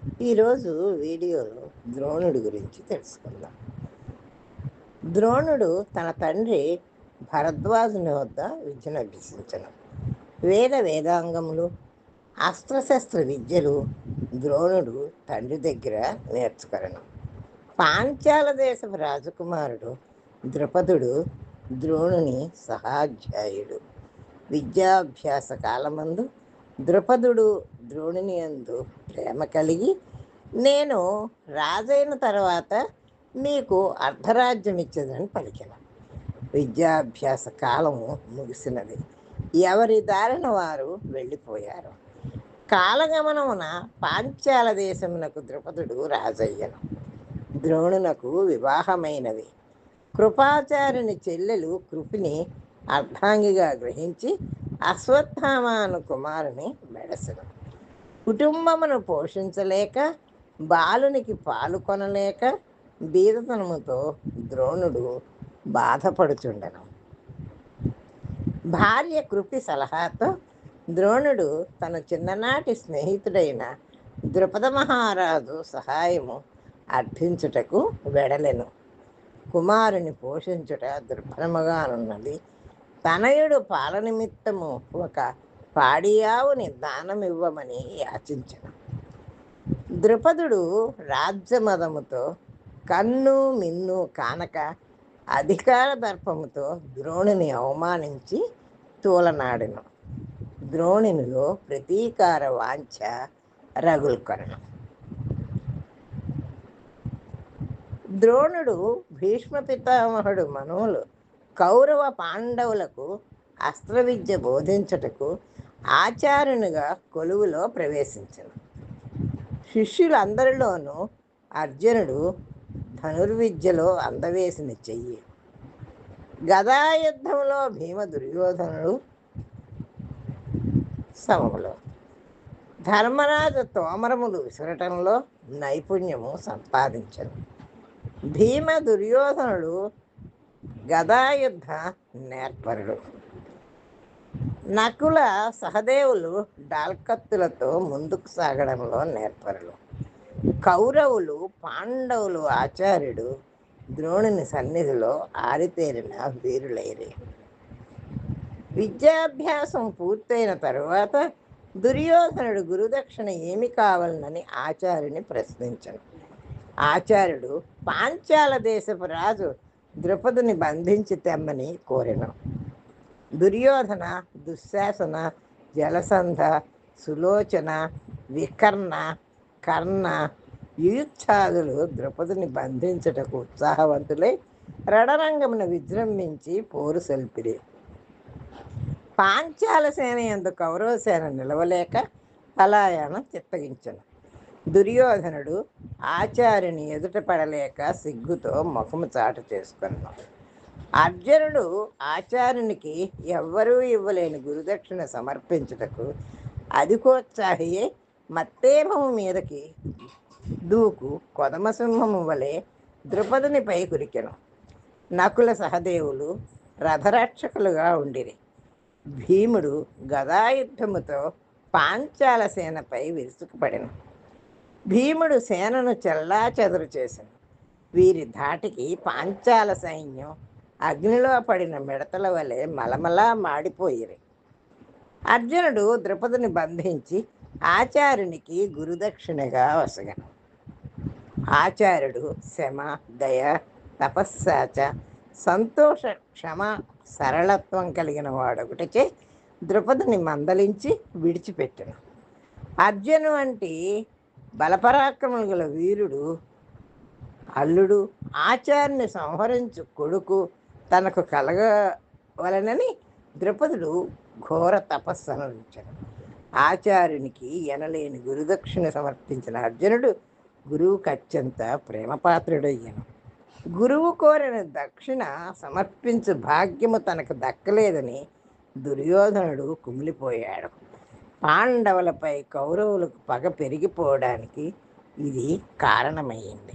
ఈరోజు వీడియోలో ద్రోణుడి గురించి తెలుసుకుందాం. ద్రోణుడు తన తండ్రి భరద్వాజుని వద్ద విద్యను అభ్యసించను వేద వేదాంగములు అస్త్రశస్త్ర విద్యలు ద్రోణుడు తండ్రి దగ్గర నేర్చుకొనను పాంచాల దేశపు రాజకుమారుడు ద్రుపదుడు ద్రోణుని సహాధ్యాయుడు. విద్యాభ్యాస కాలమందు ద్రుపదుడు ద్రోణుని అందు ప్రేమ కలిగి నేను రాజైన తర్వాత మీకు అర్ధరాజ్యం ఇచ్చేదని పలికిన. విద్యాభ్యాస కాలము ముగిసినది. ఎవరి దారిన వారు వెళ్ళిపోయారు. కాలగమనమున పాంచాల దేశమునకు ద్రుపదుడు రాజయ్యను. ద్రోణునకు వివాహమైనది. కృపాచార్యుని చెల్లెలు కృపిని అర్ధాంగిగా గ్రహించి అశ్వత్థామాను కుమారుని మెడసను కుటుంబమును పోషించలేక బాలునికి పాలు కొనలేక బీదతనముతో ద్రోణుడు బాధపడుచుండను. భార్య కృపి సలహాతో ద్రోణుడు తన చిన్ననాటి స్నేహితుడైన ద్రుపద మహారాజు సహాయము అర్థించుటకు వెడలెను. కుమారుని పోషించుట దుర్భరముగానున్నది. తనయుడు పాల నిమిత్తము ఒక పాడియావుని దానమివ్వమని యాచించను. ద్రుపదుడు రాజ్యమదముతో కన్ను మిన్ను కానక అధికార దర్పముతో ద్రోణుని అవమానించి తూలనాడెను. ద్రోణునిలో ప్రతీకార వాంఛ రగులుకొనను. ద్రోణుడు భీష్మ పితామహుడు మనువులు కౌరవ పాండవులకు అస్త్ర విద్య బోధించుటకు ఆచార్యునిగా కొలువులో ప్రవేశించను. శిష్యులందరిలోనూ అర్జునుడు ధనుర్విద్యలో అందవేసిన చెయ్యి. గదాయుద్ధంలో భీమ దుర్యోధనుడు సమములో. ధర్మరాజు తోమరములు విసరటంలో నైపుణ్యము సంపాదించను. భీమ దుర్యోధనుడు గదాయుద్ధ నేర్పరుడు. నకుల సహదేవులు డాల్కత్తులతో ముందుకు సాగడంలో నేర్పరులు. కౌరవులు పాండవులు ఆచార్యుడు ద్రోణుని సన్నిధిలో ఆరితేరిన వీరులైరి. విద్యాభ్యాసం పూర్తయిన తరువాత దుర్యోధనుడు గురుదక్షిణ ఏమి కావాలనని ఆచార్యుని ప్రశ్నించను. ఆచార్యుడు పాంచాల దేశపు రాజు ద్రుపదుని బంధించి తెమ్మని కోరెను. దుర్యోధన దుశ్శాసన జలసంధ సులోచన వికర్ణ కర్ణ యుయుచ్ఛాదులు ద్రౌపదిని బంధించుటకు ఉత్సాహవంతులై రణరంగమున విజృంభించి పోరు సెల్పిరి. పాంచాల సేన ఎందు కౌరవ సేన నిలవలేక పలాయనం చిత్తగించను. దుర్యోధనుడు ఆచార్యుని ఎదుట పడలేక సిగ్గుతో ముఖము చాటు చేసుకున్నాడు అర్జునుడు ఆచార్యునికి ఎవ్వరూ ఇవ్వలేని గురుదక్షిణ సమర్పించుటకు అధికోత్సాహియే మత్తేభము మీదకి దూకు కొదమసింహము వలె ద్రుపదునిపై కురికెను. నకుల సహదేవులు రథరక్షకులుగా ఉండిరి. భీముడు గదాయుద్ధముతో పాంచాల సేనపై విరుచుకుపడెను. భీముడు సేనను చెల్లా చెదరు చేసెను. వీరి ధాటికి పాంచాల సైన్యం అగ్నిలో పడిన మిడతల వలె మలమలా మాడిపోయిరి. అర్జునుడు ద్రుపదిని బంధించి ఆచార్యునికి గురుదక్షిణగా వసగను. ఆచార్యుడు శమ దయ తపస్సాచ సంతోష క్షమ సరళత్వం కలిగిన వాడొకటిచే ద్రుపదిని మందలించి విడిచిపెట్టను. అర్జును వంటి బలపరాక్రమం గల వీరుడు అల్లుడు ఆచార్యుని సంహరించు కొడుకు తనకు కలగవలనని ద్రుపదుడు ఘోర తపస్సు అనుభవించాడు ఆచార్యునికి ఎనలేని గురుదక్షిణ సమర్పించిన అర్జునుడు గురువుకు అత్యంత ప్రేమపాత్రుడయ్యాను గురువు కోరిన దక్షిణ సమర్పించు భాగ్యము తనకు దక్కలేదని దుర్యోధనుడు కుమిలిపోయాడు. పాండవులపై కౌరవులకు పగ పెరిగిపోవడానికి ఇది కారణమైంది.